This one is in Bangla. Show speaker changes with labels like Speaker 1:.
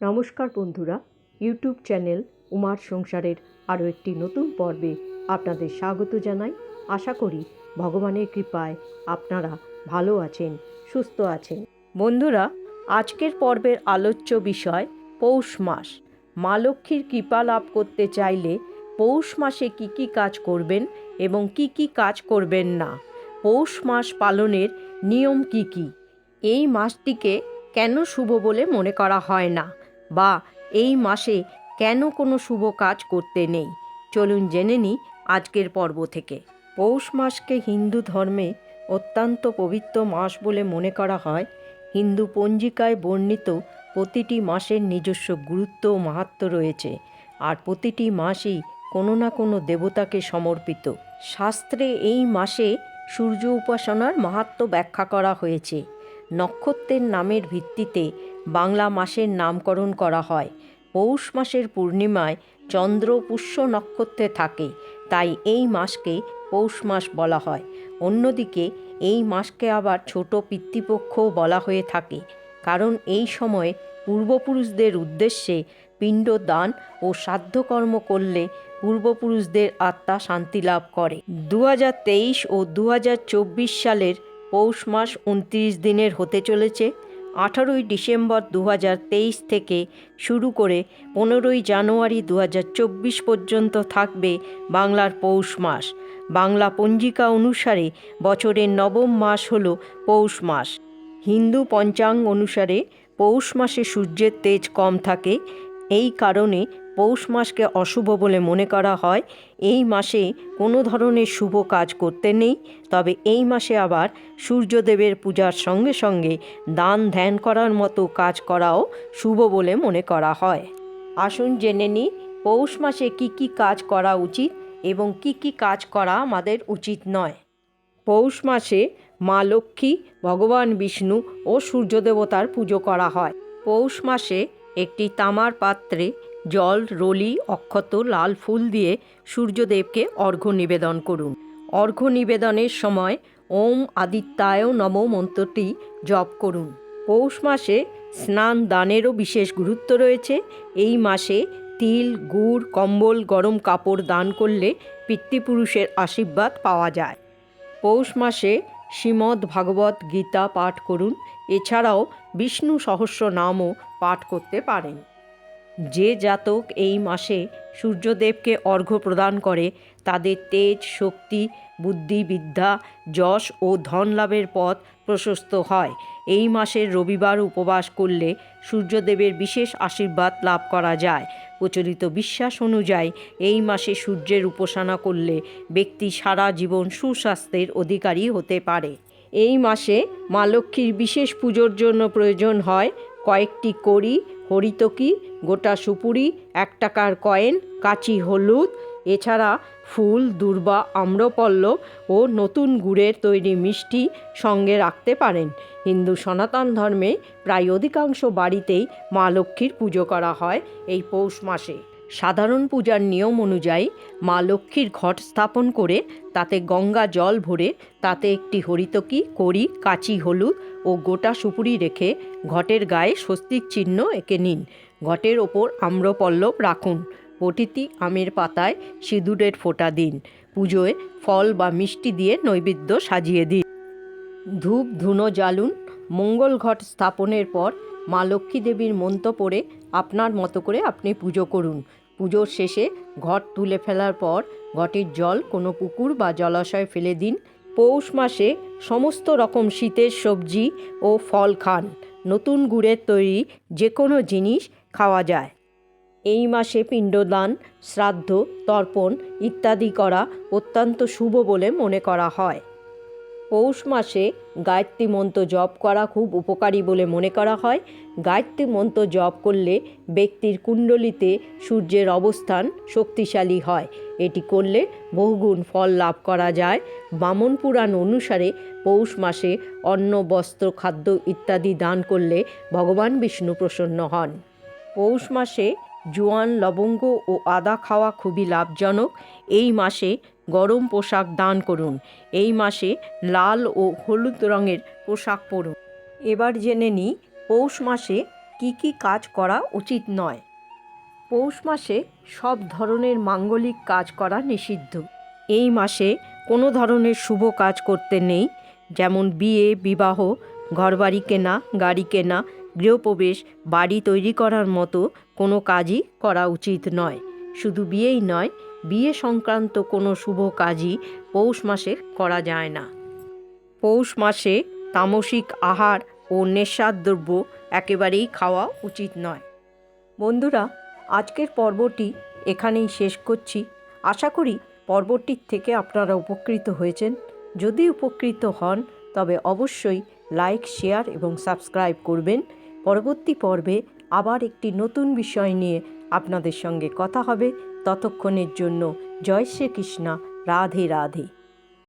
Speaker 1: নমস্কার বন্ধুরা, ইউটিউব চ্যানেল উমার সংসারের আরও একটি নতুন পর্বে আপনাদের স্বাগত জানাই। আশা করি ভগবানের কৃপায় আপনারা ভালো আছেন, সুস্থ আছেন। বন্ধুরা, আজকের পর্বের আলোচ্য বিষয় পৌষ মাস। মা লক্ষ্মীর কৃপা লাভ করতে চাইলে পৌষ মাসে কি কি কাজ করবেন এবং কি কি কাজ করবেন না? পৌষ মাস পালনের নিয়ম কি কি? এই মাসটিকে কেন শুভ বলে মনে করা হয় না? বা এই মাসে কেন কোনো শুভ কাজ করতে নেই? চলুন জেনে নিই আজকের পর্ব থেকে। পৌষ মাসকে হিন্দু ধর্মে অত্যন্ত পবিত্র মাস বলে মনে করা হয়। হিন্দু পঞ্জিকায় বর্ণিত প্রতিটি মাসের নিজস্ব গুরুত্ব ও মাহাত্ম্য রয়েছে আর প্রতিটি মাসই কোনো না কোনো দেবতাকে সমর্পিত। শাস্ত্রে এই মাসে সূর্য উপাসনার মাহাত্ম্য ব্যাখ্যা করা হয়েছে। নক্ষত্রের নামের ভিত্তিতে বাংলা মাসের নামকরণ করা হয়। পৌষ মাসের পূর্ণিমায় চন্দ্র পুষ্য নক্ষত্রে থাকে, তাই এই মাসকে পৌষ মাস বলা হয়। অন্যদিকে এই মাসকে আবার ছোট পিতৃপক্ষও বলা হয়ে থাকে, কারণ এই সময়ে পূর্বপুরুষদের উদ্দেশ্যে পিণ্ড দান ও সাধ্যকর্ম করলে পূর্বপুরুষদের আত্মা শান্তি লাভ করে। দু হাজার তেইশ ও দু হাজার চব্বিশ সালের পৌষ মাস উনত্রিশ দিনের হতে চলেছে। আঠারোই ডিসেম্বর দু হাজার তেইশ থেকে শুরু করে পনেরোই জানুয়ারি দু হাজার চব্বিশ পর্যন্ত থাকবে বাংলার পৌষ মাস। বাংলা পঞ্জিকা অনুসারে বছরের নবম মাস হল পৌষ মাস। হিন্দু পঞ্চাঙ্গ অনুসারে পৌষ মাসে সূর্যের তেজ কম থাকে, এই কারণে পৌষ মাসকে অশুভ বলে মনে করা হয়। এই মাসে কোনো ধরনের শুভ কাজ করতে নেই। তবে এই মাসে আবার সূর্যদেবের পূজার সঙ্গে সঙ্গে দান ধ্যান করার মতো কাজ করাও শুভ বলে মনে করা হয়। আসুন জেনে নিই, পৌষ মাসে কি কি কাজ করা উচিত এবং কি কি কাজ করা আমাদের উচিত নয়। পৌষ মাসে মা লক্ষ্মী, ভগবান বিষ্ণু ও সূর্যদেবতার পুজো করা হয়। পৌষ মাসে একটি তামার পাত্রে জল, রলি, অক্ষত, লাল ফুল দিয়ে সূর্যদেবকে অর্ঘ্য নিবেদন করুন। অর্ঘ্য নিবেদনের সময় ওম আদিত্যায় নম মন্ত্রটি জপ করুন। পৌষ মাসে স্নান দানেরও বিশেষ গুরুত্ব রয়েছে। এই মাসে তিল, গুড়, কম্বল, গরম কাপড় দান করলে পিতৃপুরুষের আশীর্বাদ পাওয়া যায়। পৌষ মাসে শ্রীমদ্ ভাগবত গীতা পাঠ করুন। এছাড়াও বিষ্ণু সহস্র নামও পাঠ করতে পারেন। যে জাতক এই মাসে সূর্যদেবকে অর্ঘ্য প্রদান করে, তাদের তেজ, শক্তি, বুদ্ধি, বিদ্যা, যশ ও ধন লাভের পথ প্রশস্ত হয়। এই মাসের রবিবার উপবাস করলে সূর্যদেবের বিশেষ আশীর্বাদ লাভ করা যায়। প্রচলিত বিশ্বাস অনুযায়ী, এই মাসে সূর্যের উপাসনা করলে ব্যক্তি সারা জীবন সুস্বাস্থ্যের অধিকারী হতে পারে। এই মাসে মা লক্ষ্মীর বিশেষ পুজোর জন্য প্রয়োজন হয় কয়েকটি কড়ি, হরিতকি গোটা সুপুরি, এক টাকার কয়েন, কাঁচি হলুদ, এছাড়া ফুল, দুর্বা, আম্রপল্লব ও নতুন গুড়ের তৈরি মিষ্টি সঙ্গে রাখতে পারেন। হিন্দু সনাতন ধর্মে প্রায় অধিকাংশ বাড়িতেই মা লক্ষ্মীর পুজো করা হয় এই পৌষ মাসে। সাধারণ পূজার নিয়ম অনুযায়ী মা লক্ষ্মীর ঘট স্থাপন করে তাতে গঙ্গা জল ভরে তাতে একটি হরিতকি, কড়ি, কাঁচি হলুদ ও গোটা সুপুরি রেখে ঘটের গায়ে স্বস্তিক চিহ্ন এঁকে নিন। ঘটের ওপর আম্রপল্লব রাখুন। প্রতিটি আমের পাতায় সিঁদুরের ফোঁটা দিন। পুজোয় ফল বা মিষ্টি দিয়ে নৈবেদ্য সাজিয়ে দিন। ধূপ, ধুনো, জ্বালুন। মঙ্গল ঘট স্থাপনের পর মা লক্ষ্মী দেবীর মন্ত্র পড়ে আপনার মতো করে আপনি পুজো করুন। পুজোর শেষে ঘট তুলে ফেলার পর ঘটের জল কোনো পুকুর বা জলাশয়ে ফেলে দিন। পৌষ মাসে সমস্ত রকম শীতের সবজি ও ফল খান। নতুন গুড়ের তৈরি যে কোনো জিনিস খাওয়া যায়। এই মাসে পিণ্ডদান, শ্রাদ্ধ, তর্পণ ইত্যাদি করা অত্যন্ত শুভ বলে মনে করা হয়। পৌষ মাসে গায়ত্রী মন্ত্র জপ করা খুব উপকারী বলে মনে করা হয়। গায়ত্রী মন্ত্র জপ করলে ব্যক্তির কুণ্ডলিতে সূর্যের অবস্থান শক্তিশালী হয়। এটি করলে বহুগুণ ফল লাভ করা যায়। বামন পুরাণ অনুসারে পৌষ মাসে অন্ন, বস্ত্র, খাদ্য ইত্যাদি দান করলে ভগবান বিষ্ণু প্রসন্ন হন। পৌষ মাসে জোয়ান, লবঙ্গ ও আদা খাওয়া খুবই লাভজনক। এই মাসে গরম পোশাক দান করুন। এই মাসে লাল ও হলুদ রঙের পোশাক পরুন। এবার জেনে নিই পৌষ মাসে কি কি কাজ করা উচিত নয়। পৌষ মাসে সব ধরনের মাঙ্গলিক কাজ করা নিষিদ্ধ। এই মাসে কোনো ধরনের শুভ কাজ করতে নেই। যেমন বিয়ে, বিবাহ, ঘরবাড়ি কেনা, গাড়ি কেনা গৃহপ্রবেশ, বাড়ি তৈরি করার মতো কোনো কাজই করা উচিত নয়। শুধু বিয়েই নয়, বিয়ে সংক্রান্ত কোনো শুভ কাজই পৌষ মাসে করা যায় না। পৌষ মাসে তামসিক আহার ও নেশার দ্রব্য একেবারেই খাওয়া উচিত নয়। বন্ধুরা, আজকের পর্বটি এখানেই শেষ করছি। আশা করি পর্বটির থেকে আপনারা উপকৃত হয়েছেন। যদি উপকৃত হন, তবে অবশ্যই লাইক, শেয়ার এবং সাবস্ক্রাইব করবেন। পরবর্তী পর্বে আবার একটি নতুন বিষয় নিয়ে আপনাদের সঙ্গে কথা হবে। ততক্ষণের জন্য জয় শ্রীকৃষ্ণা। রাধে রাধে।